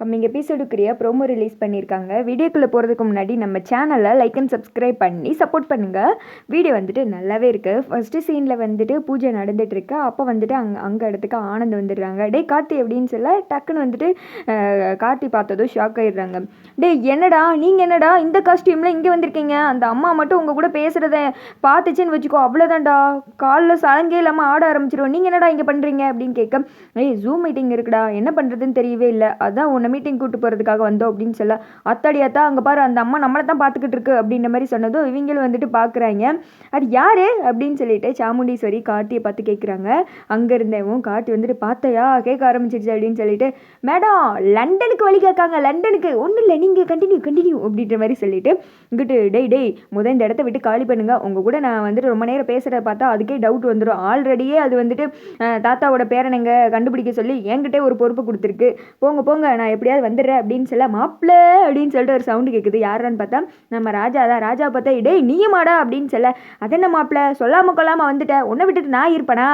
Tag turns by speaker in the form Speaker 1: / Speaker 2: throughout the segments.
Speaker 1: Coming எபிசோடுக்குரிய promo release பண்ணியிருக்காங்க. வீடியோக்குள்ளே போகிறதுக்கு முன்னாடி நம்ம சேனலை லைக் அண்ட் சப்ஸ்கிரைப் பண்ணி சப்போர்ட் பண்ணுங்கள் வீடியோ வந்துட்டு நல்லாவே இருக்குது ஃபஸ்ட்டு சீனில் வந்துட்டு பூஜை நடந்துகிட்ருக்கு அப்போ வந்துட்டு அங்கே அங்கே இடத்துக்கு ஆனந்த் வந்துடுறாங்க. டேய் கார்த்தி அப்படின்னு சொல்ல? டக்குன்னு வந்துட்டு கார்த்தி பார்த்ததும் ஷாக் ஆகிடுறாங்க டேய் என்னடா? நீங்கள் என்னடா? இந்த காஸ்டியூமில் இங்கே வந்திருக்கீங்க. அந்த அம்மா மட்டும் உங்கள் கூட பேசுகிறத பார்த்துச்சுன்னு வச்சுக்கோ. அவ்வளோதான்டா காலில் சலங்கே இல்லாமல் ஆட ஆரம்பிச்சிருவோம். நீங்கள் என்னடா இங்கே பண்ணுறீங்க அப்படின்னு கேட்க ஏய் ஜூம் மீட்டிங் இருக்குடா. என்ன பண்ணுறதுன்னு தெரியவே இல்லை. அதான் உன்னை மீட்டிங் கூப்பிட்டு போகிறதுக்காக வந்தோம் அப்படின்னு சொல்ல அத்தாடி அத்தா அங்கே பாரு அந்த அம்மா நம்மளை தான் பார்த்துக்கிட்டு இருக்கு அப்படின்ற மாதிரி சொன்னதும் இவங்களும் வந்துட்டு பார்க்குறாங்க. அது யார்? அப்படின்னு சொல்லிட்டு சாமுண்டீஸ்வரி கார்த்தியை பார்த்து கேட்குறாங்க அங்கே இருந்தவன் கார்த்தி வந்துட்டு பார்த்தையா கேட்க ஆரம்பிச்சிருச்சு அப்படின்னு சொல்லிட்டு மேடம் லண்டனுக்கு வழி கேட்காங்க லண்டனுக்கு. ஒன்றும் இல்லை நீங்கள் கண்டினியூ கண்டினியூ அப்படின்ற மாதிரி சொல்லிட்டு இங்கிட்டு டே டே முத இந்த இடத்த விட்டு காலி பண்ணுங்க. உங்கள் கூட நான் வந்துட்டு ரொம்ப நேரம் பேசுகிறத பார்த்தா அதுக்கே டவுட் வந்துடும் ஆல்ரெடியே அது வந்துட்டு தாத்தாவோட பேரனைங்க கண்டுபிடிக்க சொல்லி என்கிட்டே ஒரு பொறுப்பு கொடுத்துருக்கு. போங்க போங்க நான் எப்படியாவது வந்துடுற அப்படின்னு சொல்ல மாப்பிள்ள அப்படின்னு சொல்லிட்டு ஒரு சவுண்டு கேட்குது யாரான்னு பார்த்தா நம்ம ராஜா தான். ராஜா பார்த்தா டேய் நீயுமாடா அப்படின்னு சொல்ல அதென்ன மாப்பிள்ள? சொல்லாம கொள்ளாம வந்துட்டேன் உன்னை விட்டுட்டு நான் இருப்பேனா?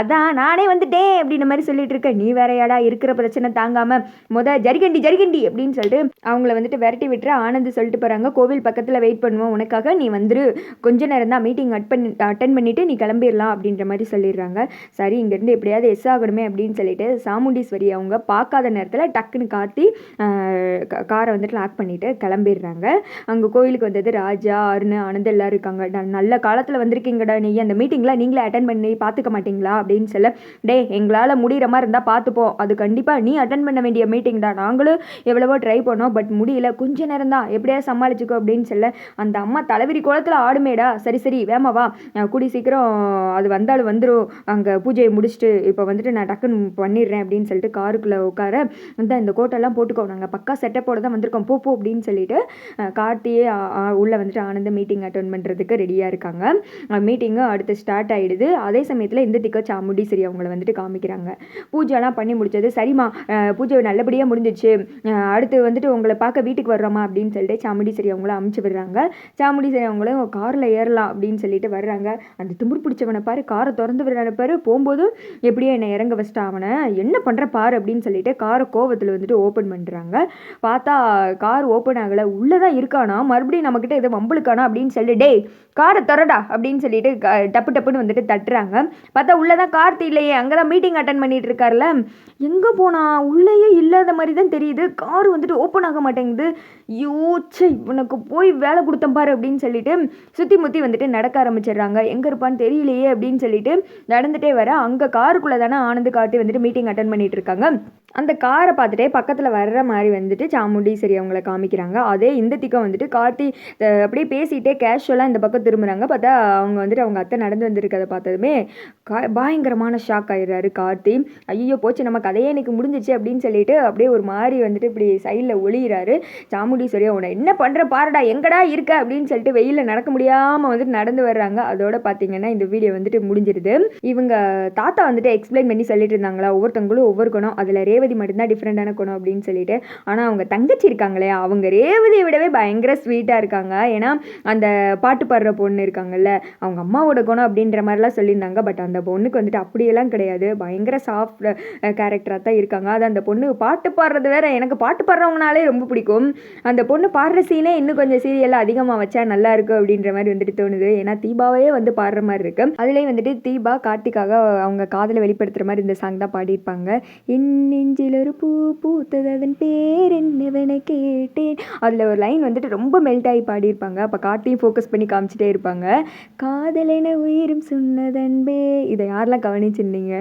Speaker 1: அதான் நானே வந்துட்டேன் அப்படின்ற மாதிரி சொல்லிட்டு இருக்க. நீ வேறையாடா இருக்கிற பிரச்சனை தாங்காம முத ஜரிகண்டி ஜரிகண்டி அப்படின்னு சொல்லிட்டு அவங்கள வந்துட்டு விரட்டி விட்டுற ஆனந்த் சொல்லிட்டு போறாங்க. கோவில் பக்கத்தில் வெயிட் பண்ணுவோம். உனக்காக நீ வந்துரு. கொஞ்ச நேரம் தான் மீட்டிங் அட் பண்ணி அட்டன் பண்ணிட்டு நீ கிளம்பிடலாம் அப்படின்ற மாதிரி சொல்லிடுறாங்க. சரி இங்கேருந்து எப்படியாவது எஸ் ஆகணுமே அப்படின்னு சொல்லிட்டு சாமுண்டீஸ்வரி அவங்க பார்க்காத நேரத்தில் டக்குன்னு மாற்றி காரை வந்துட்டு லாக் பண்ணிட்டு கிளம்பிடுறாங்க. அங்கே கோயிலுக்கு வந்தது ராஜா அருண் ஆனந்த் எல்லாரும் இருக்காங்க. நல்ல காலத்தில் வந்திருக்கீங்கடா நீ. அந்த மீட்டிங்லாம் நீங்களே அட்டன் பண்ணி பார்த்துக்க மாட்டீங்களா? அப்படின்னு சொல்ல டே எங்களால் முடிகிற மாதிரி இருந்தால் பார்த்துப்போம் அது கண்டிப்பாக நீ அட்டன் பண்ண வேண்டிய மீட்டிங் தான் நாங்களும் எவ்வளவோ ட்ரை பண்ணோம் பட் முடியல. கொஞ்ச நேரம் தான். எப்படியா சமாளிச்சுக்கோ அப்படின்னு சொல்ல அந்த அம்மா தலைவிரி குளத்தில் ஆடுமேடா. சரி சரி வேமாவா கூடி சீக்கிரம் அது வந்தாலும் வந்துடும் அங்கே பூஜையை முடிச்சுட்டு இப்போ வந்துட்டு நான் டக்குன்னு பண்ணிடுறேன் அப்படின்னு சொல்லிட்டு காருக்குள்ளே உட்கார இந்த இந்த எல்லாம் போட்டுக்கோ நாங்கள் பக்கா செட்டப்போட தான் வந்திருக்கோம். போ போ அப்படின்னு சொல்லிட்டு கார்த்தியே உள்ளே வந்துட்டு ஆனந்த மீட்டிங் அட்டன் பண்ணுறதுக்கு ரெடியாக இருக்காங்க. மீட்டிங்கு அடுத்து ஸ்டார்ட் ஆகிடுது அதே சமயத்தில் இந்த திக்க சரி அவங்கள வந்துட்டு காமிக்கிறாங்க. பூஜைலாம் பண்ணி முடிச்சது. சரிம்மா பூஜை நல்லபடியாக முடிஞ்சிச்சு. அடுத்து வந்துட்டு உங்களை பார்க்க வீட்டுக்கு வர்றோமா அப்படின்னு சொல்லிட்டு சாமுண்டீஸ்வரி அவங்கள அமுச்சு விடுறாங்க. சாமுண்டீஸ்வரி அவங்களும் காரில் ஏறலாம் அப்படின்னு சொல்லிட்டு வர்றாங்க. அந்த திமிரு பிடிச்சவனை பாரு காரை திறந்து விடுறான பாரு. போகும்போது எப்படியோ என்னை இறங்க வச்சிட்டா அவனை. என்ன பண்ணுற பாரு அப்படின்னு சொல்லிட்டு காரை கோவத்தில் வந்துட்டு ஓப்பன் பண்ணுறாங்க பார்த்தா கார் ஓப்பன் ஆகலை உள்ளே தான் இருக்கானா? மறுபடியும் நம்மக்கிட்ட எதோ வம்பளுக்கானா அப்படின்னு சொல்லி டேய் காரை திறடா அப்படின்னு சொல்லிட்டு டப்பு டப்புன்னு வந்துட்டு தட்டுறாங்க. பார்த்தா உள்ளே தான் கார்த்தி இல்லையே அங்கே தான் மீட்டிங் அட்டன் பண்ணிட்டு இருக்கார்ல. எங்கே போனா? உள்ளேயே இல்லாத மாதிரி தான் தெரியுது. கார் வந்துட்டு ஓப்பன் ஆக மாட்டேங்குது. யோச்சை உனக்கு போய் வேலை கொடுத்தேன் பாரு அப்படின்னு சொல்லிட்டு சுற்றி முற்றி வந்துட்டு நடக்க ஆரம்பிச்சிடுறாங்க. எங்கே இருப்பான்னு தெரியலையே அப்படின்னு சொல்லிட்டு நடந்துகிட்டே வர அங்கே காருக்குள்ளே தானே ஆனந்து காட்டி வந்துட்டு மீட்டிங் அட்டன் பண்ணிட்டு இருக்காங்க. அந்த காரை பார்த்துட்டே பக்கத்தில் வர்ற மாதிரி வந்துட்டு சாமுண்டீஸ்வரி அவங்கள காமிக்கிறாங்க. அதே இந்த திக்கம் வந்துட்டு கார்த்தி அப்படியே பேசிகிட்டே கேஷுவலாக இந்த பக்கம் திரும்புகிறாங்க பார்த்தா அவங்க வந்துட்டு அவங்க அத்தை நடந்து வந்திருக்கதை பார்த்ததுமே கா பயங்கரமான ஷாக் ஆயிடுறாரு கார்த்தி. ஐயோ போச்சு நம்ம கதையே எனக்கு முடிஞ்சிச்சு அப்படின்னு சொல்லிட்டு அப்படியே ஒரு மாதிரி வந்துட்டு இப்படி சைடில் ஒளியிறாரு. சரி அவனை என்ன பண்ணுற பாருடா எங்கடா இருக்க? அப்படின்னு சொல்லிட்டு வெயிலில் நடக்க முடியாமல் வந்துட்டு நடந்து வர்றாங்க. அதோட பார்த்தீங்கன்னா இந்த வீடியோ வந்துட்டு முடிஞ்சிருது. இவங்க தாத்தா வந்துட்டு எக்ஸ்பிளைன் பண்ணி சொல்லிட்டு இருந்தாங்களா? ஒவ்வொருத்தவங்களும் ஒவ்வொரு குணம். அதில் ரேவதி மட்டும்தான் டிஃப்ரெண்டான குணம் அப்படின்னு சொல்லிட்டு. ஆனால் அவங்க தங்கச்சி இருக்காங்களே அவங்க ரேவதியை விடவே பயங்கர ஸ்வீட்டாக இருக்காங்க. ஏன்னா அந்த பாட்டு பாடுற பொண்ணு இருக்காங்கல்ல அவங்க அம்மாவோட குணம் அப்படின்ற மாதிரிலாம் சொல்லியிருந்தாங்க. பட் அந்த பொண்ணுக்கு வந்துட்டு அப்படியெல்லாம் கிடையாது. பயங்கர சாஃப்ட் கேரக்டராக தான் இருக்காங்க. அது அந்த பொண்ணு பாட்டு பாடுறது வேற எனக்கு பாட்டு பாடுறவங்கனாலே ரொம்ப பிடிக்கும். அந்த பொண்ணு பாடுற சீனே இன்னும் கொஞ்சம் சீரியலில் அதிகமாக வச்சா நல்லா இருக்கும் அப்படின்ற மாதிரி வந்துட்டு தோணுது. ஏன்னா தீபாவே வந்து பாடுற மாதிரி இருக்கு. அதுலேயும் வந்துட்டு தீபா கார்த்திக்காக அவங்க காதலை வெளிப்படுத்துகிற மாதிரி இந்த சாங் தான் பாடியிருப்பாங்க. இன்னின் நெஞ்சில் ஒரு பூ பூத்தது அதன் பேர் என்னவென கேட்டேன். அதில் ஒரு லைன் வந்துட்டு ரொம்ப மெல்ட் ஆகி பாடியிருப்பாங்க. அப்போ காட்டையும் ஃபோக்கஸ் பண்ணி காமிச்சிட்டே இருப்பாங்க. காதலென உயிரும் சொன்னதன்பே இதை யாரெல்லாம் கவனிச்சிருந்தீங்க?